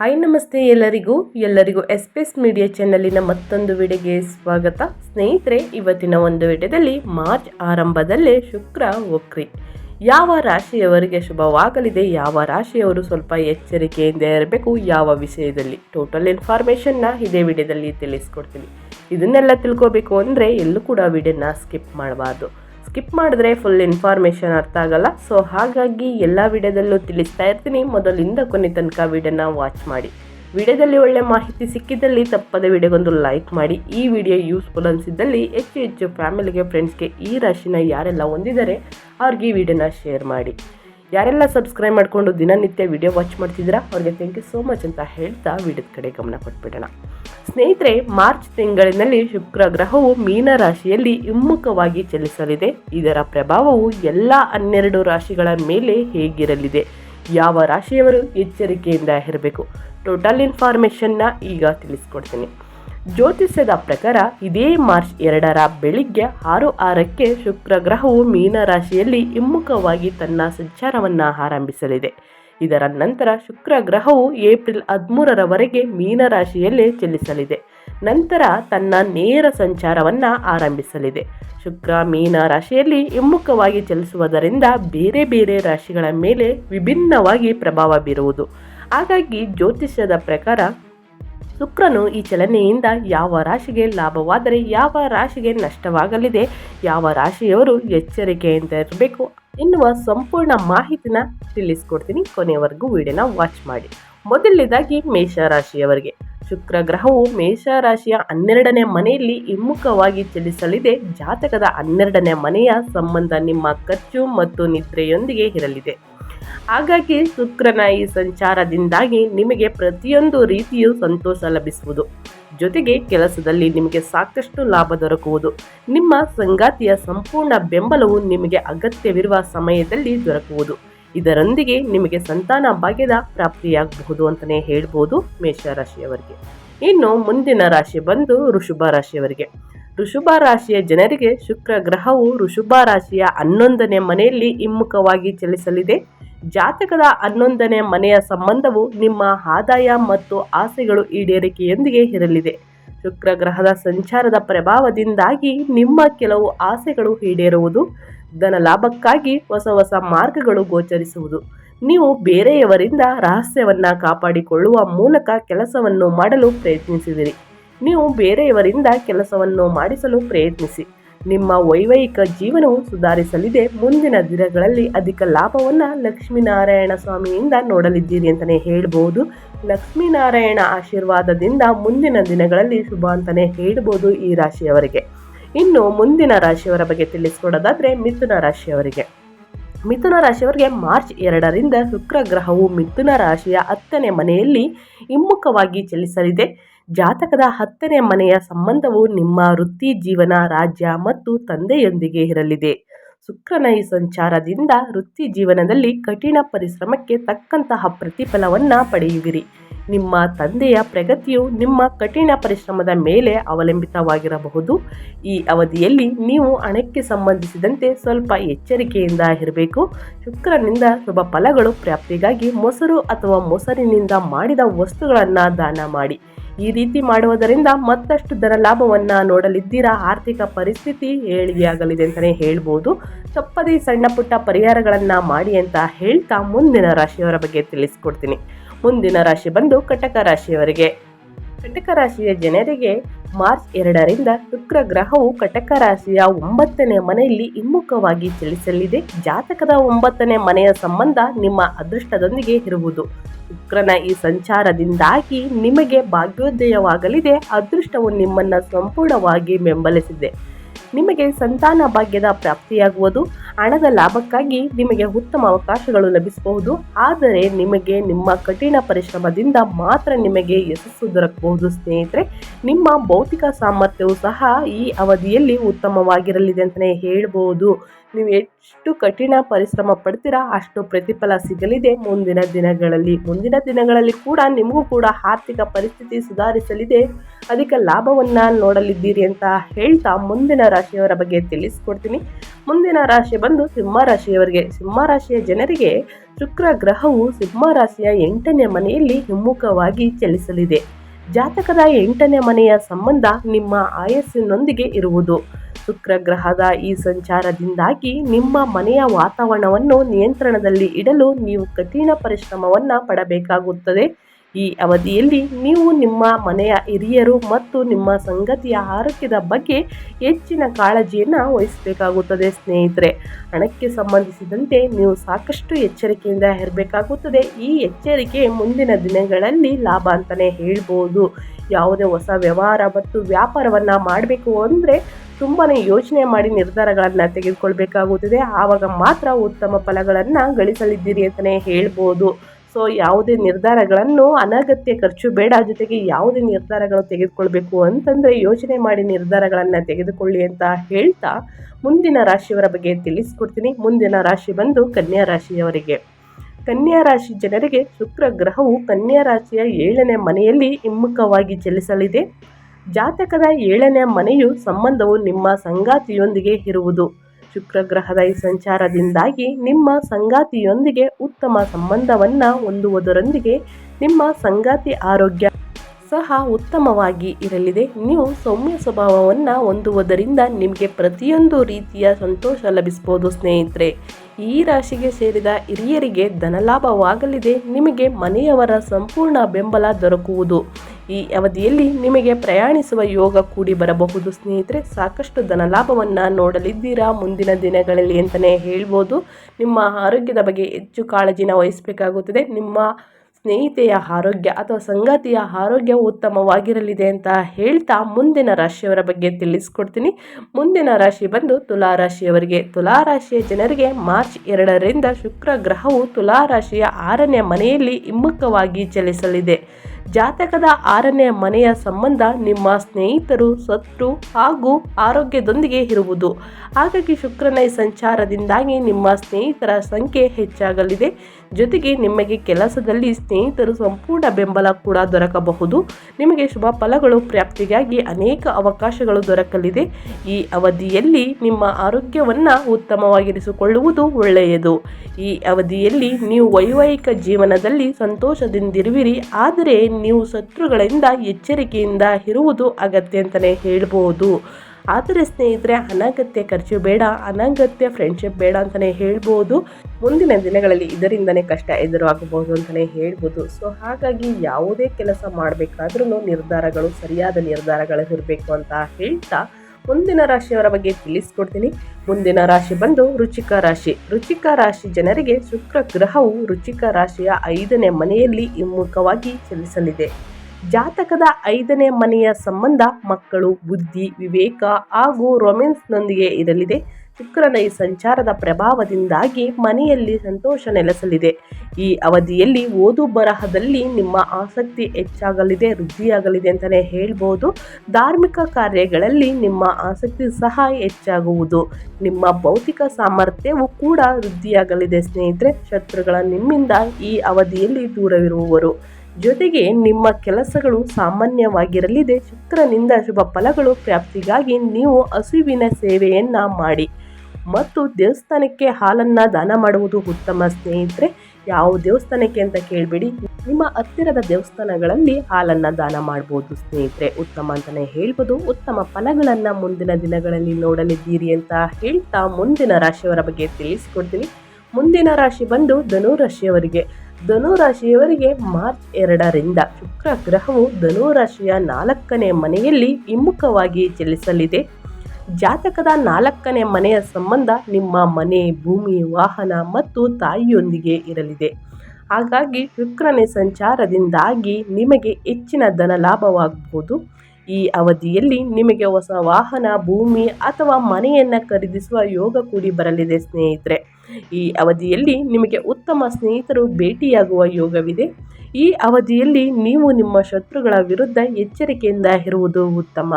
Hi ನಮಸ್ತೆ ಎಲ್ಲರಿಗೂ. ಎಲ್ಲರಿಗೂ ಎಸ್ ಪಿ ಎಸ್ ಮೀಡಿಯಾ ಚಾನಲಿನ ಮತ್ತೊಂದು ವಿಡಿಯೋಗೆ ಸ್ವಾಗತ. ಸ್ನೇಹಿತರೆ, ಇವತ್ತಿನ ಒಂದು ವಿಡಿಯೋದಲ್ಲಿ ಮಾರ್ಚ್ ಆರಂಭದಲ್ಲೇ ಶುಕ್ರ, ವಕ್ರಿ. ಯಾವ ರಾಶಿಯವರಿಗೆ ಶುಭವಾಗಲಿದೆ, ಯಾವ ರಾಶಿಯವರು ಸ್ವಲ್ಪ ಎಚ್ಚರಿಕೆಯಿಂದ ಇರಬೇಕು, ಯಾವ ವಿಷಯದಲ್ಲಿ? ಟೋಟಲ್ ಇನ್ಫಾರ್ಮೇಷನ್ನ ಇದೇ ವಿಡಿಯೋದಲ್ಲಿ ತಿಳಿಸ್ಕೊಡ್ತೀನಿ. ಇದನ್ನೆಲ್ಲ ತಿಳ್ಕೋಬೇಕು ಅಂದರೆ ಎಲ್ಲೂ ಕೂಡ ವಿಡಿಯೋನ ಸ್ಕಿಪ್ ಮಾಡಬಾರ್ದು. ಸ್ಕಿಪ್ ಮಾಡಿದ್ರೆ ಫುಲ್ ಇನ್ಫಾರ್ಮೇಷನ್ ಅರ್ಥ ಆಗಲ್ಲ. ಸೊ ಹಾಗಾಗಿ ಎಲ್ಲ ವಿಡಿಯೋದಲ್ಲೂ ತಿಳಿಸ್ತಾ ಇರ್ತೀನಿ. ಮೊದಲಿಂದ ಕೊನೆ ತನಕ ವಿಡಿಯೋನ ವಾಚ್ ಮಾಡಿ. ವಿಡಿಯೋದಲ್ಲಿ ಒಳ್ಳೆ ಮಾಹಿತಿ ಸಿಕ್ಕಿದ್ದಲ್ಲಿ ತಪ್ಪದೆ ವಿಡಿಯೋಗೊಂದು ಲೈಕ್ ಮಾಡಿ. ಈ ವಿಡಿಯೋ ಯೂಸ್ಫುಲ್ ಅನಿಸಿದ್ದಲ್ಲಿ ಹೆಚ್ಚು ಹೆಚ್ಚು ಫ್ಯಾಮಿಲಿಗೆ ಫ್ರೆಂಡ್ಸ್ಗೆ ಈ ರಾಶಿನ ಯಾರೆಲ್ಲ ಹೊಂದಿದ್ದಾರೆ ಅವ್ರಿಗೆ ಈ ವಿಡಿಯೋನ ಶೇರ್ ಮಾಡಿ. ಯಾರೆಲ್ಲ ಸಬ್ಸ್ಕ್ರೈಬ್ ಮಾಡಿಕೊಂಡು ದಿನನಿತ್ಯ ವಿಡಿಯೋ ವಾಚ್ ಮಾಡ್ತಿದ್ದೀರಾ, ಅವ್ರಿಗೆ ಥ್ಯಾಂಕ್ ಯು ಸೋ ಮಚ್ ಅಂತ ಹೇಳ್ತಾ ವಿಡಿಯೋದ ಕಡೆ ಗಮನ ಕೊಟ್ಬಿಡೋಣ. ಸ್ನೇಹಿತರೆ, ಮಾರ್ಚ್ ತಿಂಗಳಿನಲ್ಲಿ ಶುಕ್ರ ಗ್ರಹವು ಮೀನ ರಾಶಿಯಲ್ಲಿ ಹಿಮ್ಮುಖವಾಗಿ ಚಲಿಸಲಿದೆ. ಇದರ ಪ್ರಭಾವವು ಎಲ್ಲ ಹನ್ನೆರಡು ರಾಶಿಗಳ ಮೇಲೆ ಹೇಗಿರಲಿದೆ? ಯಾವ ರಾಶಿಯವರು ಎಚ್ಚರಿಕೆಯಿಂದ ಇರಬೇಕು? ಟೋಟಲ್ ಇನ್ಫಾರ್ಮೇಷನ್ನ ಈಗ ತಿಳಿಸ್ಕೊಡ್ತೀನಿ. ಜ್ಯೋತಿಷ್ಯದ ಪ್ರಕಾರ ಇದೇ ಮಾರ್ಚ್ ಎರಡರ ಬೆಳಿಗ್ಗೆ ಆರು ಆರಕ್ಕೆ ಶುಕ್ರ ಗ್ರಹವು ಮೀನ ರಾಶಿಯಲ್ಲಿ ಹಿಮ್ಮುಖವಾಗಿ ತನ್ನ ಸಂಚಾರವನ್ನು ಆರಂಭಿಸಲಿದೆ. ಇದರ ನಂತರ ಶುಕ್ರ ಗ್ರಹವು ಏಪ್ರಿಲ್ ಹದಿಮೂರರವರೆಗೆ ಮೀನ ರಾಶಿಯಲ್ಲೇ ಚಲಿಸಲಿದೆ. ನಂತರ ತನ್ನ ನೇರ ಸಂಚಾರವನ್ನು ಆರಂಭಿಸಲಿದೆ. ಶುಕ್ರ ಮೀನ ರಾಶಿಯಲ್ಲಿ ಹಿಮ್ಮುಖವಾಗಿ ಚಲಿಸುವುದರಿಂದ ಬೇರೆ ಬೇರೆ ರಾಶಿಗಳ ಮೇಲೆ ವಿಭಿನ್ನವಾಗಿ ಪ್ರಭಾವ ಬೀರುವುದು. ಹಾಗಾಗಿ ಜ್ಯೋತಿಷ್ಯದ ಪ್ರಕಾರ ಶುಕ್ರನು ಈ ಚಲನೆಯಿಂದ ಯಾವ ರಾಶಿಗೆ ಲಾಭವಾದರೆ ಯಾವ ರಾಶಿಗೆ ನಷ್ಟವಾಗಲಿದೆ, ಯಾವ ರಾಶಿಯವರು ಎಚ್ಚರಿಕೆಯಿಂದ ಇರಬೇಕು ಎನ್ನುವ ಸಂಪೂರ್ಣ ಮಾಹಿತಿನ ತಿಳಿಸ್ಕೊಡ್ತೀನಿ ಕೊನೆಯವರೆಗೂ ವಿಡಿಯೋನ ವಾಚ್ ಮಾಡಿ. ಮೊದಲನೇದಾಗಿ ಮೇಷರಾಶಿಯವರಿಗೆ. ಶುಕ್ರ ಗ್ರಹವು ಮೇಷರಾಶಿಯ ಹನ್ನೆರಡನೇ ಮನೆಯಲ್ಲಿ ಹಿಮ್ಮುಖವಾಗಿ ಚಲಿಸಲಿದೆ. ಜಾತಕದ ಹನ್ನೆರಡನೇ ಮನೆಯ ಸಂಬಂಧ ನಿಮ್ಮ ಖರ್ಚು ಮತ್ತು ನಿದ್ರೆಯೊಂದಿಗೆ ಇರಲಿದೆ. ಹಾಗಾಗಿ ಶುಕ್ರನ ಈ ಸಂಚಾರದಿಂದಾಗಿ ನಿಮಗೆ ಪ್ರತಿಯೊಂದು ರೀತಿಯೂ ಸಂತೋಷ ಲಭಿಸುವುದು. ಜೊತೆಗೆ ಕೆಲಸದಲ್ಲಿ ನಿಮಗೆ ಸಾಕಷ್ಟು ಲಾಭ ದೊರಕುವುದು. ನಿಮ್ಮ ಸಂಗಾತಿಯ ಸಂಪೂರ್ಣ ಬೆಂಬಲವು ನಿಮಗೆ ಅಗತ್ಯವಿರುವ ಸಮಯದಲ್ಲಿ ದೊರಕುವುದು. ಇದರೊಂದಿಗೆ ನಿಮಗೆ ಸಂತಾನ ಭಾಗ್ಯದ ಪ್ರಾಪ್ತಿಯಾಗಬಹುದು ಅಂತಲೇ ಹೇಳ್ಬೋದು ಮೇಷರಾಶಿಯವರಿಗೆ. ಇನ್ನು ಮುಂದಿನ ರಾಶಿ ಬಂದು ಋಷುಭ ರಾಶಿಯವರಿಗೆ. ಋಷುಭ ರಾಶಿಯ ಜನರಿಗೆ ಶುಕ್ರ ಗ್ರಹವು ಋಷುಭ ರಾಶಿಯ ಹನ್ನೊಂದನೇ ಮನೆಯಲ್ಲಿ ಹಿಮ್ಮುಖವಾಗಿ ಚಲಿಸಲಿದೆ. ಜಾತಕದ ಹನ್ನೊಂದನೇ ಮನೆಯ ಸಂಬಂಧವು ನಿಮ್ಮ ಆದಾಯ ಮತ್ತು ಆಸೆಗಳು ಈಡೇರಿಕೆಯೊಂದಿಗೆ ಇರಲಿದೆ. ಶುಕ್ರ ಗ್ರಹದ ಸಂಚಾರದ ಪ್ರಭಾವದಿಂದಾಗಿ ನಿಮ್ಮ ಕೆಲವು ಆಸೆಗಳು ಈಡೇರುವುದು. ಧನ ಲಾಭಕ್ಕಾಗಿ ಹೊಸ ಹೊಸ ಮಾರ್ಗಗಳು ಗೋಚರಿಸುವುದು. ನೀವು ಬೇರೆಯವರಿಂದ ರಹಸ್ಯವನ್ನು ಕಾಪಾಡಿಕೊಳ್ಳುವ ಮೂಲಕ ಕೆಲಸವನ್ನು ಮಾಡಲು ಪ್ರಯತ್ನಿಸಿದಿರಿ. ನೀವು ಬೇರೆಯವರಿಂದ ಕೆಲಸವನ್ನು ಮಾಡಿಸಲು ಪ್ರಯತ್ನಿಸಿ. ನಿಮ್ಮ ವೈವಾಹಿಕ ಜೀವನವು ಸುಧಾರಿಸಲಿದೆ. ಮುಂದಿನ ದಿನಗಳಲ್ಲಿ ಅಧಿಕ ಲಾಭವನ್ನು ಲಕ್ಷ್ಮೀನಾರಾಯಣ ಸ್ವಾಮಿಯಿಂದ ನೋಡಲಿದ್ದೀರಿ ಅಂತಲೇ ಹೇಳ್ಬೋದು. ಲಕ್ಷ್ಮೀನಾರಾಯಣ ಆಶೀರ್ವಾದದಿಂದ ಮುಂದಿನ ದಿನಗಳಲ್ಲಿ ಶುಭ ಅಂತಲೇ ಹೇಳ್ಬೋದು ಈ ರಾಶಿಯವರಿಗೆ. ಇನ್ನು ಮುಂದಿನ ರಾಶಿಯವರ ಬಗ್ಗೆ ತಿಳಿಸ್ಕೊಡೋದಾದರೆ ಮಿಥುನ ರಾಶಿಯವರಿಗೆ. ಮಿಥುನ ರಾಶಿಯವರಿಗೆ ಮಾರ್ಚ್ ಎರಡರಿಂದ ಶುಕ್ರ ಗ್ರಹವು ಮಿಥುನ ರಾಶಿಯ ಹತ್ತನೇ ಮನೆಯಲ್ಲಿ ಹಿಮ್ಮುಖವಾಗಿ ಚಲಿಸಲಿದೆ. ಜಾತಕದ ಹತ್ತನೇ ಮನೆಯ ಸಂಬಂಧವು ನಿಮ್ಮ ವೃತ್ತಿ, ಜೀವನ, ರಾಜ್ಯ ಮತ್ತು ತಂದೆಯೊಂದಿಗೆ ಇರಲಿದೆ. ಶುಕ್ರನ ಈ ಸಂಚಾರದಿಂದ ವೃತ್ತಿ ಜೀವನದಲ್ಲಿ ಕಠಿಣ ಪರಿಶ್ರಮಕ್ಕೆ ತಕ್ಕಂತಹ ಪ್ರತಿಫಲವನ್ನು ಪಡೆಯುವಿರಿ. ನಿಮ್ಮ ತಂದೆಯ ಪ್ರಗತಿಯು ನಿಮ್ಮ ಕಠಿಣ ಪರಿಶ್ರಮದ ಮೇಲೆ ಅವಲಂಬಿತವಾಗಿರಬಹುದು. ಈ ಅವಧಿಯಲ್ಲಿ ನೀವು ಹಣಕ್ಕೆ ಸಂಬಂಧಿಸಿದಂತೆ ಸ್ವಲ್ಪ ಎಚ್ಚರಿಕೆಯಿಂದ ಇರಬೇಕು. ಶುಕ್ರನಿಂದ ಶುಭ ಫಲಗಳು ಪ್ರಾಪ್ತಿಗಾಗಿ ಮೊಸರು ಅಥವಾ ಮೊಸರಿನಿಂದ ಮಾಡಿದ ವಸ್ತುಗಳನ್ನು ದಾನ ಮಾಡಿ. ಈ ರೀತಿ ಮಾಡುವುದರಿಂದ ಮತ್ತಷ್ಟು ದರ ಲಾಭವನ್ನು ನೋಡಲಿದ್ದೀರಾ? ಆರ್ಥಿಕ ಪರಿಸ್ಥಿತಿ ಏಳಿಗೆಯಾಗಲಿದೆ ಅಂತಲೇ ಹೇಳ್ಬೋದು. ತಪ್ಪದೇ ಸಣ್ಣ ಪುಟ್ಟ ಪರಿಹಾರಗಳನ್ನು ಮಾಡಿ ಅಂತ ಹೇಳ್ತಾ ಮುಂದಿನ ರಾಶಿಯವರ ಬಗ್ಗೆ ತಿಳಿಸ್ಕೊಡ್ತೀನಿ. ಮುಂದಿನ ರಾಶಿ ಬಂದು ಕಟಕ ರಾಶಿಯವರಿಗೆ. ಕಟಕ ರಾಶಿಯ ಜನರಿಗೆ ಮಾರ್ಚ್ ಎರಡರಿಂದ ಶುಕ್ರ ಗ್ರಹವು ಕಟಕ ರಾಶಿಯ ಒಂಬತ್ತನೇ ಮನೆಯಲ್ಲಿ ಹಿಮ್ಮುಖವಾಗಿ ಚಲಿಸಲಿದೆ. ಜಾತಕದ ಒಂಬತ್ತನೇ ಮನೆಯ ಸಂಬಂಧ ನಿಮ್ಮ ಅದೃಷ್ಟದೊಂದಿಗೆ ಇರುವುದು. ಶುಕ್ರನ ಈ ಸಂಚಾರದಿಂದಾಗಿ ನಿಮಗೆ ಭಾಗ್ಯೋದಯವಾಗಲಿದೆ. ಅದೃಷ್ಟವು ನಿಮ್ಮನ್ನು ಸಂಪೂರ್ಣವಾಗಿ ಬೆಂಬಲಿಸಿದೆ. ನಿಮಗೆ ಸಂತಾನ ಭಾಗ್ಯದ ಪ್ರಾಪ್ತಿಯಾಗುವುದು, ಹಣದ ಲಾಭಕ್ಕಾಗಿ ನಿಮಗೆ ಉತ್ತಮ ಅವಕಾಶಗಳು ಲಭಿಸಬಹುದು. ಆದರೆ ನಿಮಗೆ ನಿಮ್ಮ ಕಠಿಣ ಪರಿಶ್ರಮದಿಂದ ಮಾತ್ರ ನಿಮಗೆ ಯಶಸ್ಸು ದೊರಕಬಹುದು ಸ್ನೇಹಿತರೆ. ನಿಮ್ಮ ಭೌತಿಕ ಸಾಮರ್ಥ್ಯವು ಸಹ ಈ ಅವಧಿಯಲ್ಲಿ ಉತ್ತಮವಾಗಿರಲಿದೆ ಅಂತಲೇ ಹೇಳ್ಬೋದು. ನೀವು ಎಷ್ಟು ಕಠಿಣ ಪರಿಶ್ರಮ ಪಡ್ತೀರಾ, ಅಷ್ಟು ಪ್ರತಿಫಲ ಸಿಗಲಿದೆ. ಮುಂದಿನ ದಿನಗಳಲ್ಲಿ ಮುಂದಿನ ದಿನಗಳಲ್ಲಿ ಕೂಡ ನಿಮಗೂ ಕೂಡ ಆರ್ಥಿಕ ಪರಿಸ್ಥಿತಿ ಸುಧಾರಿಸಲಿದೆ. ಅಧಿಕ ಲಾಭವನ್ನು ನೋಡಲಿದ್ದೀರಿ ಅಂತ ಹೇಳ್ತಾ ಮುಂದಿನ ರಾಶಿಯವರ ಬಗ್ಗೆ ತಿಳಿಸ್ಕೊಡ್ತೀನಿ. ಮುಂದಿನ ರಾಶಿ ಬಂದು ಸಿಂಹ ರಾಶಿಯವರಿಗೆ, ಸಿಂಹ ರಾಶಿಯ ಜನರಿಗೆ ಶುಕ್ರ ಗ್ರಹವು ಸಿಂಹ ರಾಶಿಯ ಎಂಟನೇ ಮನೆಯಲ್ಲಿ ಹಿಮ್ಮುಖವಾಗಿ ಚಲಿಸಲಿದೆ. ಜಾತಕದ ಎಂಟನೇ ಮನೆಯ ಸಂಬಂಧ ನಿಮ್ಮ ಆಯಸ್ಸಿನೊಂದಿಗೆ ಇರುವುದು. ಶುಕ್ರ ಗ್ರಹದ ಈ ಸಂಚಾರದಿಂದಾಗಿ ನಿಮ್ಮ ಮನೆಯ ವಾತಾವರಣವನ್ನು ನಿಯಂತ್ರಣದಲ್ಲಿ ಇಡಲು ನೀವು ಕಠಿಣ ಪರಿಶ್ರಮವನ್ನು ಪಡಬೇಕಾಗುತ್ತದೆ. ಈ ಅವಧಿಯಲ್ಲಿ ನೀವು ನಿಮ್ಮ ಮನೆಯ ಹಿರಿಯರು ಮತ್ತು ನಿಮ್ಮ ಸಂಗತಿಯ ಆರೋಗ್ಯದ ಬಗ್ಗೆ ಹೆಚ್ಚಿನ ಕಾಳಜಿಯನ್ನು ವಹಿಸಬೇಕಾಗುತ್ತದೆ ಸ್ನೇಹಿತರೆ. ಹಣಕ್ಕೆ ಸಂಬಂಧಿಸಿದಂತೆ ನೀವು ಸಾಕಷ್ಟು ಎಚ್ಚರಿಕೆಯಿಂದ ಇರಬೇಕಾಗುತ್ತದೆ. ಈ ಎಚ್ಚರಿಕೆ ಮುಂದಿನ ದಿನಗಳಲ್ಲಿ ಲಾಭ ಅಂತಲೇ ಹೇಳ್ಬೋದು. ಯಾವುದೇ ಹೊಸ ವ್ಯವಹಾರ ಮತ್ತು ವ್ಯಾಪಾರವನ್ನು ಮಾಡಬೇಕು ಅಂದರೆ ತುಂಬಾ ಯೋಚನೆ ಮಾಡಿ ನಿರ್ಧಾರಗಳನ್ನು ತೆಗೆದುಕೊಳ್ಬೇಕಾಗುತ್ತದೆ. ಆವಾಗ ಮಾತ್ರ ಉತ್ತಮ ಫಲಗಳನ್ನು ಗಳಿಸಲಿದ್ದೀರಿ ಅಂತಲೇ ಹೇಳ್ಬೋದು. ಸೊ ಯಾವುದೇ ನಿರ್ಧಾರಗಳನ್ನು, ಅನಗತ್ಯ ಖರ್ಚು ಬೇಡ ಜೊತೆಗೆ ಯಾವುದೇ ನಿರ್ಧಾರಗಳು ತೆಗೆದುಕೊಳ್ಬೇಕು ಅಂತಂದರೆ ಯೋಚನೆ ಮಾಡಿ ನಿರ್ಧಾರಗಳನ್ನು ತೆಗೆದುಕೊಳ್ಳಿ ಅಂತ ಹೇಳ್ತಾ ಮುಂದಿನ ರಾಶಿಯವರ ಬಗ್ಗೆ ತಿಳಿಸ್ಕೊಡ್ತೀನಿ. ಮುಂದಿನ ರಾಶಿ ಬಂದು ಕನ್ಯಾ ರಾಶಿಯವರಿಗೆ. ಕನ್ಯಾ ರಾಶಿ ಜನರಿಗೆ ಶುಕ್ರ ಗ್ರಹವು ಕನ್ಯಾ ರಾಶಿಯ ಏಳನೇ ಮನೆಯಲ್ಲಿ ಹಿಮ್ಮುಖವಾಗಿ ಚಲಿಸಲಿದೆ. ಜಾತಕದ ಏಳನೇ ಮನೆಯು ಸಂಬಂಧವು ನಿಮ್ಮ ಸಂಗಾತಿಯೊಂದಿಗೆ ಇರುವುದು. ಶುಕ್ರ ಗ್ರಹದ ಈ ಸಂಚಾರದಿಂದಾಗಿ ನಿಮ್ಮ ಸಂಗಾತಿಯೊಂದಿಗೆ ಉತ್ತಮ ಸಂಬಂಧವನ್ನು ಹೊಂದುವುದರೊಂದಿಗೆ ನಿಮ್ಮ ಸಂಗಾತಿ ಆರೋಗ್ಯ ಸಹ ಉತ್ತಮವಾಗಿ ಇರಲಿದೆ. ನೀವು ಸೌಮ್ಯ ಸ್ವಭಾವವನ್ನು ಹೊಂದುವುದರಿಂದ ನಿಮಗೆ ಪ್ರತಿಯೊಂದು ರೀತಿಯ ಸಂತೋಷ ಲಭಿಸಬಹುದು ಸ್ನೇಹಿತರೆ. ಈ ರಾಶಿಗೆ ಸೇರಿದ ಹಿರಿಯರಿಗೆ ಧನಲಾಭವಾಗಲಿದೆ. ನಿಮಗೆ ಮನೆಯವರ ಸಂಪೂರ್ಣ ಬೆಂಬಲ ದೊರಕುವುದು. ಈ ಅವಧಿಯಲ್ಲಿ ನಿಮಗೆ ಪ್ರಯಾಣಿಸುವ ಯೋಗ ಕೂಡಿ ಬರಬಹುದು. ಸ್ನೇಹಿತರೆ, ಸಾಕಷ್ಟು ಧನಲಾಭವನ್ನು ನೋಡಲಿದ್ದೀರಾ? ಮುಂದಿನ ದಿನಗಳಲ್ಲಿ ಅಂತಲೇ ಹೇಳ್ಬೋದು. ನಿಮ್ಮ ಆರೋಗ್ಯದ ಬಗ್ಗೆ ಹೆಚ್ಚು ಕಾಳಜಿನ ವಹಿಸಬೇಕಾಗುತ್ತದೆ. ನಿಮ್ಮ ಸ್ನೇಹಿತೆಯ ಆರೋಗ್ಯ ಅಥವಾ ಸಂಗಾತಿಯ ಆರೋಗ್ಯ ಉತ್ತಮವಾಗಿರಲಿದೆ ಅಂತ ಹೇಳ್ತಾ ಮುಂದಿನ ರಾಶಿಯವರ ಬಗ್ಗೆ ತಿಳಿಸ್ಕೊಡ್ತೀನಿ. ಮುಂದಿನ ರಾಶಿ ಬಂದು ತುಲಾರಾಶಿಯವರಿಗೆ ತುಲಾರಾಶಿಯ ತುಲಾ ರಾಶಿಯ ಜನರಿಗೆ ಮಾರ್ಚ್ ಎರಡರಿಂದ ಶುಕ್ರ ಗ್ರಹವು ತುಲಾ ರಾಶಿಯ ಆರನೇ ಮನೆಯಲ್ಲಿ ಹಿಮ್ಮುಖವಾಗಿ ಚಲಿಸಲಿದೆ. ಜಾತಕದ ಆರನೇ ಮನೆಯ ಸಂಬಂಧ ನಿಮ್ಮ ಸ್ನೇಹಿತರು ಸತ್ತು ಹಾಗೂ ಆರೋಗ್ಯದೊಂದಿಗೆ ಇರುವುದು. ಹಾಗಾಗಿ ಶುಕ್ರನ ಸಂಚಾರದಿಂದಾಗಿ ನಿಮ್ಮ ಸ್ನೇಹಿತರ ಸಂಖ್ಯೆ ಹೆಚ್ಚಾಗಲಿದೆ. ಜೊತೆಗೆ ನಿಮಗೆ ಕೆಲಸದಲ್ಲಿ ಸ್ನೇಹಿತರು ಸಂಪೂರ್ಣ ಬೆಂಬಲ ಕೂಡ ದೊರಕಬಹುದು. ನಿಮಗೆ ಶುಭ ಫಲಗಳು, ಪ್ರಾಪ್ತಿಗಾಗಿ ಅನೇಕ ಅವಕಾಶಗಳು ದೊರಕಲಿದೆ. ಈ ಅವಧಿಯಲ್ಲಿ ನಿಮ್ಮ ಆರೋಗ್ಯವನ್ನು ಉತ್ತಮವಾಗಿರಿಸಿಕೊಳ್ಳುವುದು ಒಳ್ಳೆಯದು. ಈ ಅವಧಿಯಲ್ಲಿ ನೀವು ವೈವಾಹಿಕ ಜೀವನದಲ್ಲಿ ಸಂತೋಷದಿಂದಿರುವಿರಿ. ಆದರೆ ನೀವು ಶತ್ರುಗಳಿಂದ ಎಚ್ಚರಿಕೆಯಿಂದ ಇರುವುದು ಅಗತ್ಯ ಅಂತಲೇ ಹೇಳ್ಬೋದು. ಆದರೆ ಸ್ನೇಹಿತರೆ, ಅನಗತ್ಯ ಖರ್ಚು ಬೇಡ, ಅನಗತ್ಯ ಫ್ರೆಂಡ್ಶಿಪ್ ಬೇಡ ಅಂತಲೇ ಹೇಳ್ಬೋದು. ಮುಂದಿನ ದಿನಗಳಲ್ಲಿ ಇದರಿಂದನೇ ಕಷ್ಟ ಎದುರಾಗಬಹುದು ಅಂತಲೇ ಹೇಳ್ಬೋದು. ಸೊ ಹಾಗಾಗಿ ಯಾವುದೇ ಕೆಲಸ ಮಾಡಬೇಕಾದ್ರೂ ನಿರ್ಧಾರಗಳು, ಸರಿಯಾದ ನಿರ್ಧಾರಗಳು ಇರಬೇಕು ಅಂತ ಹೇಳ್ತಾ ಮುಂದಿನ ರಾಶಿಯವರ ಬಗ್ಗೆ ತಿಳಿಸ್ಕೊಡ್ತೀನಿ. ಮುಂದಿನ ರಾಶಿ ಬಂದು ರುಚಿಕ ರಾಶಿ. ರುಚಿಕ ರಾಶಿ ಜನರಿಗೆ ಶುಕ್ರ ಗ್ರಹವು ರುಚಿಕ ರಾಶಿಯ ಐದನೇ ಮನೆಯಲ್ಲಿ ಹಿಮ್ಮುಖವಾಗಿ ಚಲಿಸಲಿದೆ. ಜಾತಕದ ಐದನೇ ಮನೆಯ ಸಂಬಂಧ ಮಕ್ಕಳು, ಬುದ್ಧಿ, ವಿವೇಕ ಹಾಗೂ ರೊಮ್ಯಾನ್ಸ್ನೊಂದಿಗೆ ಇರಲಿದೆ. ಶುಕ್ರನ ಈ ಸಂಚಾರದ ಪ್ರಭಾವದಿಂದಾಗಿ ಮನೆಯಲ್ಲಿ ಸಂತೋಷ ನೆಲೆಸಲಿದೆ. ಈ ಅವಧಿಯಲ್ಲಿ ಓದು ಬರಹದಲ್ಲಿ ನಿಮ್ಮ ಆಸಕ್ತಿ ಹೆಚ್ಚಾಗಲಿದೆ, ವೃದ್ಧಿಯಾಗಲಿದೆ ಅಂತಲೇ ಹೇಳ್ಬೋದು. ಧಾರ್ಮಿಕ ಕಾರ್ಯಗಳಲ್ಲಿ ನಿಮ್ಮ ಆಸಕ್ತಿ ಸಹ ಹೆಚ್ಚಾಗುವುದು. ನಿಮ್ಮ ಭೌತಿಕ ಸಾಮರ್ಥ್ಯವು ಕೂಡ ವೃದ್ಧಿಯಾಗಲಿದೆ ಸ್ನೇಹಿತರೆ. ಶತ್ರುಗಳ ನಿಮ್ಮಿಂದ ಈ ಅವಧಿಯಲ್ಲಿ ದೂರವಿರುವವರು. ಜೊತೆಗೆ ನಿಮ್ಮ ಕೆಲಸಗಳು ಸಾಮಾನ್ಯವಾಗಿರಲಿದೆ. ಶುಕ್ರನಿಂದ ಶುಭ ಫಲಗಳು, ಪ್ರಾಪ್ತಿಗಾಗಿ ನೀವು ಹಸುವಿನ ಸೇವೆಯನ್ನು ಮಾಡಿ. ಮತ್ತು ದೇವಸ್ಥಾನಕ್ಕೆ ಹಾಲನ್ನು ದಾನ ಮಾಡುವುದು ಉತ್ತಮ ಸ್ನೇಹಿತರೆ, ಯಾವ ದೇವಸ್ಥಾನಕ್ಕೆ ಅಂತ ಕೇಳಬೇಡಿ. ನಿಮ್ಮ ಹತ್ತಿರದ ದೇವಸ್ಥಾನಗಳಲ್ಲಿ ಹಾಲನ್ನು ದಾನ ಮಾಡ್ಬೋದು ಸ್ನೇಹಿತರೆ. ಉತ್ತಮ ಅಂತಲೇ ಹೇಳ್ಬೋದು. ಉತ್ತಮ ಫಲಗಳನ್ನು ಮುಂದಿನ ದಿನಗಳಲ್ಲಿ ನೋಡಲಿದ್ದೀರಿ ಅಂತ ಹೇಳ್ತಾ ಮುಂದಿನ ರಾಶಿಯವರ ಬಗ್ಗೆ ತಿಳಿಸಿಕೊಡ್ತೀನಿ. ಮುಂದಿನ ರಾಶಿ ಬಂದು ಧನು ರಾಶಿಯವರಿಗೆ ಧನು ರಾಶಿಯವರಿಗೆ ಮಾರ್ಚ್ ಎರಡರಿಂದ ಶುಕ್ರ ಗ್ರಹವು ಧನು ರಾಶಿಯ ನಾಲ್ಕನೇ ಮನೆಯಲ್ಲಿ ಹಿಮ್ಮುಖವಾಗಿ ಚಲಿಸಲಿದೆ. ಜಾತಕದ ನಾಲ್ಕನೇ ಮನೆಯ ಸಂಬಂಧ ನಿಮ್ಮ ಮನೆ, ಭೂಮಿ, ವಾಹನ ಮತ್ತು ತಾಯಿಯೊಂದಿಗೆ ಇರಲಿದೆ. ಹಾಗಾಗಿ ಶುಕ್ರನೇ ಸಂಚಾರದಿಂದಾಗಿ ನಿಮಗೆ ಹೆಚ್ಚಿನ ಧನ ಲಾಭವಾಗಬಹುದು. ಈ ಅವಧಿಯಲ್ಲಿ ನಿಮಗೆ ಹೊಸ ವಾಹನ, ಭೂಮಿ ಅಥವಾ ಮನೆಯನ್ನು ಖರೀದಿಸುವ ಯೋಗ ಕೂಡಿ ಬರಲಿದೆ ಸ್ನೇಹಿತರೆ. ಈ ಅವಧಿಯಲ್ಲಿ ನಿಮಗೆ ಉತ್ತಮ ಸ್ನೇಹಿತರು ಭೇಟಿಯಾಗುವ ಯೋಗವಿದೆ. ಈ ಅವಧಿಯಲ್ಲಿ ನೀವು ನಿಮ್ಮ ಶತ್ರುಗಳ ವಿರುದ್ಧ ಎಚ್ಚರಿಕೆಯಿಂದ ಇರುವುದು ಉತ್ತಮ.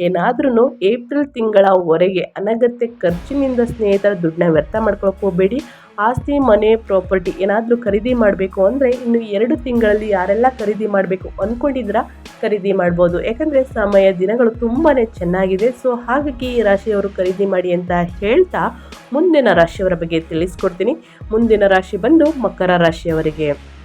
ಏನಾದ್ರೂ ಏಪ್ರಿಲ್ ತಿಂಗಳವರೆಗೆ ಅನಗತ್ಯ ಖರ್ಚಿನಿಂದ ಸ್ನೇಹಿತರ ದುಡ್ಡನ್ನ ವ್ಯರ್ಥ ಮಾಡ್ಕೊಳಕ್ಕೆ ಹೋಗಬೇಡಿ. ಆಸ್ತಿ, ಮನೆ, ಪ್ರಾಪರ್ಟಿ ಏನಾದರೂ ಖರೀದಿ ಮಾಡಬೇಕು ಅಂದರೆ ಇನ್ನು ಎರಡು ತಿಂಗಳಲ್ಲಿ ಯಾರೆಲ್ಲ ಖರೀದಿ ಮಾಡಬೇಕು ಅಂದ್ಕೊಂಡಿದ್ರ ಖರೀದಿ ಮಾಡ್ಬೋದು. ಯಾಕಂದರೆ ಸಮಯ, ದಿನಗಳು ತುಂಬಾ ಚೆನ್ನಾಗಿದೆ. ಸೊ, ಹಾಗಾಗಿ ಈ ರಾಶಿಯವರು ಖರೀದಿ ಮಾಡಿ ಅಂತ ಹೇಳ್ತಾ ಮುಂದಿನ ರಾಶಿಯವರ ಬಗ್ಗೆ ತಿಳಿಸ್ಕೊಡ್ತೀನಿ. ಮುಂದಿನ ರಾಶಿ ಬಂದು ಮಕರ ರಾಶಿಯವರಿಗೆ.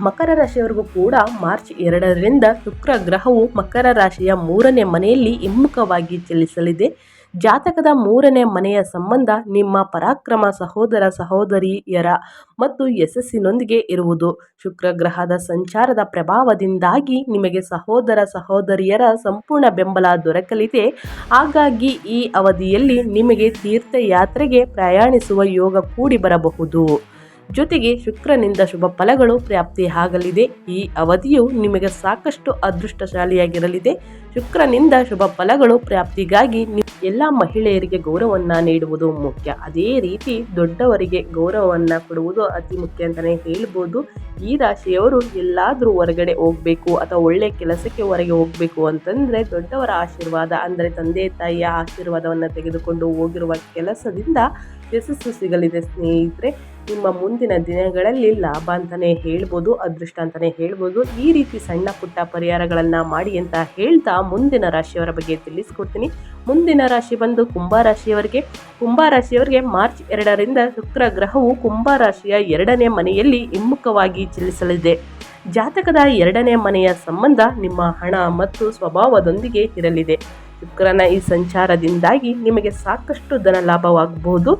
ಮಕರ ರಾಶಿಯವರೆಗೂ ಕೂಡ ಮಾರ್ಚ್ ಎರಡರಿಂದ ಶುಕ್ರ ಗ್ರಹವು ಮಕರ ರಾಶಿಯ ಮೂರನೇ ಮನೆಯಲ್ಲಿ ಹಿಮ್ಮುಖವಾಗಿ ಚಲಿಸಲಿದೆ. ಜಾತಕದ ಮೂರನೇ ಮನೆಯ ಸಂಬಂಧ ನಿಮ್ಮ ಪರಾಕ್ರಮ ಸಹೋದರ ಸಹೋದರಿಯರ ಮತ್ತು ಯಶಸ್ಸಿನೊಂದಿಗೆ ಇರುವುದು. ಶುಕ್ರ ಗ್ರಹದ ಸಂಚಾರದ ಪ್ರಭಾವದಿಂದಾಗಿ ನಿಮಗೆ ಸಹೋದರ ಸಹೋದರಿಯರ ಸಂಪೂರ್ಣ ಬೆಂಬಲ ದೊರಕಲಿದೆ. ಹಾಗಾಗಿ ಈ ಅವಧಿಯಲ್ಲಿ ನಿಮಗೆ ತೀರ್ಥಯಾತ್ರೆಗೆ ಪ್ರಯಾಣಿಸುವ ಯೋಗ ಕೂಡಿ ಬರಬಹುದು. ಜೊತೆಗೆ ಶುಕ್ರನಿಂದ ಶುಭ ಫಲಗಳು ಪ್ರಾಪ್ತಿಯಾಗಲಿದೆ ಈ ಅವಧಿಯು ನಿಮಗೆ ಸಾಕಷ್ಟು ಅದೃಷ್ಟಶಾಲಿಯಾಗಿರಲಿದೆ. ಶುಕ್ರನಿಂದ ಶುಭ ಫಲಗಳು ಪ್ರಾಪ್ತಿಗಾಗಿ ಎಲ್ಲ ಮಹಿಳೆಯರಿಗೆ ಗೌರವವನ್ನು ನೀಡುವುದು ಮುಖ್ಯ. ಅದೇ ರೀತಿ ದೊಡ್ಡವರಿಗೆ ಗೌರವವನ್ನು ಕೊಡುವುದು ಅತಿ ಮುಖ್ಯ ಅಂತಲೇ ಹೇಳ್ಬೋದು. ಈ ರಾಶಿಯವರು ಎಲ್ಲಾದರೂ ಹೊರಗಡೆ ಹೋಗಬೇಕು ಅಥವಾ ಒಳ್ಳೆಯ ಕೆಲಸಕ್ಕೆ ಹೊರಗೆ ಹೋಗಬೇಕು ಅಂತಂದರೆ ದೊಡ್ಡವರ ಆಶೀರ್ವಾದ, ಅಂದರೆ ತಂದೆ, ತಾಯಿಯ ಆಶೀರ್ವಾದವನ್ನು ತೆಗೆದುಕೊಂಡು ಹೋಗಿರುವ ಕೆಲಸದಿಂದ ಯಶಸ್ಸು ಸಿಗಲಿದೆ ಸ್ನೇಹಿತರೆ. ನಿಮ್ಮ ಮುಂದಿನ ದಿನಗಳಲ್ಲಿ ಲಾಭ ಅಂತಲೇ ಹೇಳ್ಬೋದು, ಅದೃಷ್ಟ ಅಂತಲೇ ಹೇಳ್ಬೋದು. ಈ ರೀತಿ ಸಣ್ಣ ಪುಟ್ಟ ಪರಿಹಾರಗಳನ್ನು ಮಾಡಿ ಅಂತ ಹೇಳ್ತಾ ಮುಂದಿನ ರಾಶಿಯವರ ಬಗ್ಗೆ ತಿಳಿಸ್ಕೊಡ್ತೀನಿ. ಮುಂದಿನ ರಾಶಿ ಬಂದು ಕುಂಭ ರಾಶಿಯವರಿಗೆ ಕುಂಭ ರಾಶಿಯವರಿಗೆ ಮಾರ್ಚ್ ಎರಡರಿಂದ ಶುಕ್ರ ಗ್ರಹವು ಕುಂಭ ರಾಶಿಯ ಎರಡನೇ ಮನೆಯಲ್ಲಿ ಹಿಮ್ಮುಖವಾಗಿ ಚಲಿಸಲಿದೆ. ಜಾತಕದ ಎರಡನೇ ಮನೆಯ ಸಂಬಂಧ ನಿಮ್ಮ ಹಣ ಮತ್ತು ಸ್ವಭಾವದೊಂದಿಗೆ ಇರಲಿದೆ. ಶುಕ್ರನ ಈ ಸಂಚಾರದಿಂದಾಗಿ ನಿಮಗೆ ಸಾಕಷ್ಟು ಧನ ಲಾಭವಾಗಬಹುದು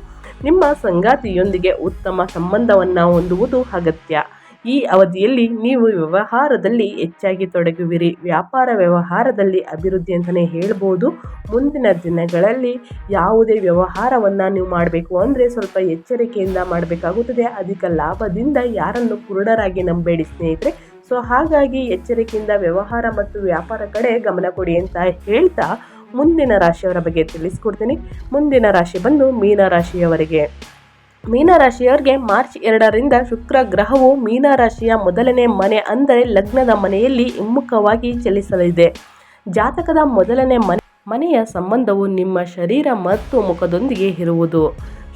ನಿಮ್ಮ ಸಂಗಾತಿಯೊಂದಿಗೆ ಉತ್ತಮ ಸಂಬಂಧವನ್ನು ಹೊಂದುವುದು ಅಗತ್ಯ. ಈ ಅವಧಿಯಲ್ಲಿ ನೀವು ವ್ಯವಹಾರದಲ್ಲಿ ಹೆಚ್ಚಾಗಿ ತೊಡಗುವಿರಿ. ವ್ಯಾಪಾರ ವ್ಯವಹಾರದಲ್ಲಿ ಅಭಿವೃದ್ಧಿ ಅಂತಲೇ ಹೇಳ್ಬೋದು. ಮುಂದಿನ ದಿನಗಳಲ್ಲಿ ಯಾವುದೇ ವ್ಯವಹಾರವನ್ನು ನೀವು ಮಾಡಬೇಕು ಅಂದರೆ ಸ್ವಲ್ಪ ಎಚ್ಚರಿಕೆಯಿಂದ ಮಾಡಬೇಕಾಗುತ್ತದೆ. ಅಧಿಕ ಲಾಭದಿಂದ ಯಾರನ್ನು ಕುರುಡರಾಗಿ ನಂಬೇಡಿ ಸ್ನೇಹಿತರೆ. ಸೊ ಹಾಗಾಗಿ ಎಚ್ಚರಿಕೆಯಿಂದ ವ್ಯವಹಾರ ಮತ್ತು ವ್ಯಾಪಾರ ಕಡೆ ಗಮನ ಕೊಡಿ ಅಂತ ಹೇಳ್ತಾ ಮುಂದಿನ ರಾಶಿಯವರ ಬಗ್ಗೆ ತಿಳಿಸ್ಕೊಡ್ತೀನಿ. ಮುಂದಿನ ರಾಶಿ ಬಂದು ಮೀನರಾಶಿಯವರಿಗೆ ಮೀನರಾಶಿಯವರಿಗೆ ಮಾರ್ಚ್ ಎರಡರಿಂದ ಶುಕ್ರ ಗ್ರಹವು ಮೀನರಾಶಿಯ ಮೊದಲನೇ ಮನೆ ಅಂದರೆ ಲಗ್ನದ ಮನೆಯಲ್ಲಿ ಹಿಮ್ಮುಖವಾಗಿ ಚಲಿಸಲಿದೆ. ಜಾತಕದ ಮೊದಲನೇ ಮನೆ ಮನೆಯ ಸಂಬಂಧವು ನಿಮ್ಮ ಶರೀರ ಮತ್ತು ಮುಖದೊಂದಿಗೆ ಇರುವುದು.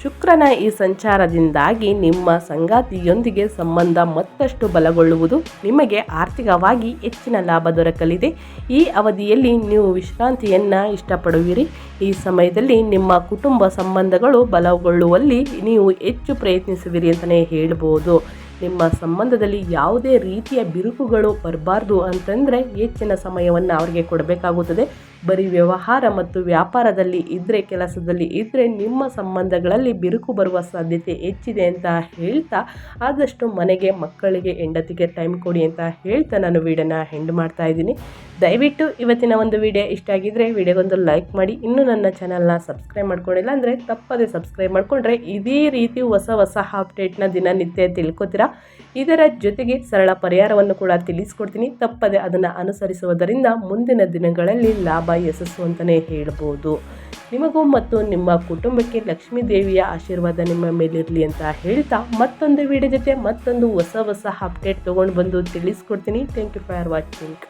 ಶುಕ್ರನ ಈ ಸಂಚಾರದಿಂದಾಗಿ ನಿಮ್ಮ ಸಂಗಾತಿಯೊಂದಿಗೆ ಸಂಬಂಧ ಮತ್ತಷ್ಟು ಬಲಗೊಳ್ಳುವುದು ನಿಮಗೆ ಆರ್ಥಿಕವಾಗಿ ಹೆಚ್ಚಿನ ಲಾಭ ದೊರಕಲಿದೆ. ಈ ಅವಧಿಯಲ್ಲಿ ನೀವು ವಿಶ್ರಾಂತಿಯನ್ನು ಇಷ್ಟಪಡುವಿರಿ. ಈ ಸಮಯದಲ್ಲಿ ನಿಮ್ಮ ಕುಟುಂಬ ಸಂಬಂಧಗಳು ಬಲಗೊಳ್ಳುವಲ್ಲಿ ನೀವು ಹೆಚ್ಚು ಪ್ರಯತ್ನಿಸುವಿರಿ ಅಂತಲೇ ಹೇಳ್ಬೋದು. ನಿಮ್ಮ ಸಂಬಂಧದಲ್ಲಿ ಯಾವುದೇ ರೀತಿಯ ಬಿರುಕುಗಳು ಬರಬಾರ್ದು ಅಂತಂದರೆ ಹೆಚ್ಚಿನ ಸಮಯವನ್ನು ಅವರಿಗೆ ಕೊಡಬೇಕಾಗುತ್ತದೆ. ಬರೀ ವ್ಯವಹಾರ ಮತ್ತು ವ್ಯಾಪಾರದಲ್ಲಿ ಇದ್ದರೆ ಕೆಲಸದಲ್ಲಿ ಇದ್ದರೆ ನಿಮ್ಮ ಸಂಬಂಧಗಳಲ್ಲಿ ಬಿರುಕು ಬರುವ ಸಾಧ್ಯತೆ ಹೆಚ್ಚಿದೆ ಅಂತ ಹೇಳ್ತಾ ಆದಷ್ಟು ಮನೆಗೆ, ಮಕ್ಕಳಿಗೆ ಹೆಂಡತಿಗೆ ಟೈಮ್ ಕೊಡಿ ಅಂತ ಹೇಳ್ತಾ ನಾನು ವೀಡಿಯೋನ ಹೆಂಡ್ ಮಾಡ್ತಾ ಇದ್ದೀನಿ. ದಯವಿಟ್ಟು ಇವತ್ತಿನ ಒಂದು ವಿಡಿಯೋ ಇಷ್ಟ ಆಗಿದ್ದರೆ ವಿಡಿಯೋಗೊಂದು ಲೈಕ್ ಮಾಡಿ. ಇನ್ನೂ ನನ್ನ ಚಾನಲ್ನ ಸಬ್ಸ್ಕ್ರೈಬ್ ಮಾಡ್ಕೊಂಡಿಲ್ಲ ಅಂದರೆ ತಪ್ಪದೇ ಸಬ್ಸ್ಕ್ರೈಬ್ ಮಾಡಿಕೊಂಡ್ರೆ ಇದೇ ರೀತಿ ಹೊಸ ಹೊಸ ಅಪ್ಡೇಟ್ನ ದಿನನಿತ್ಯ ತಿಳ್ಕೊತೀರಾ? ಇದರ ಜೊತೆಗೆ ಸರಳ ಪರಿಹಾರವನ್ನು ಕೂಡ ತಿಳಿಸ್ಕೊಡ್ತೀನಿ. ತಪ್ಪದೆ ಅದನ್ನು ಅನುಸರಿಸುವುದರಿಂದ ಮುಂದಿನ ದಿನಗಳಲ್ಲಿ ಲಾಭ ಯಶಸ್ಸು ಅಂತಲೇ ಹೇಳ್ಬೋದು. ನಿಮಗೂ ಮತ್ತು ನಿಮ್ಮ ಕುಟುಂಬಕ್ಕೆ ಲಕ್ಷ್ಮೀ ದೇವಿಯ ಆಶೀರ್ವಾದ ನಿಮ್ಮ ಮೇಲಿರಲಿ ಅಂತ ಹೇಳ್ತಾ ಮತ್ತೊಂದು ವಿಡಿಯೋ ಜೊತೆ ಮತ್ತೊಂದು ಹೊಸ ಹೊಸ ಅಪ್ಡೇಟ್ ತೊಗೊಂಡು ಬಂದು ತಿಳಿಸ್ಕೊಡ್ತೀನಿ. Thank you for watching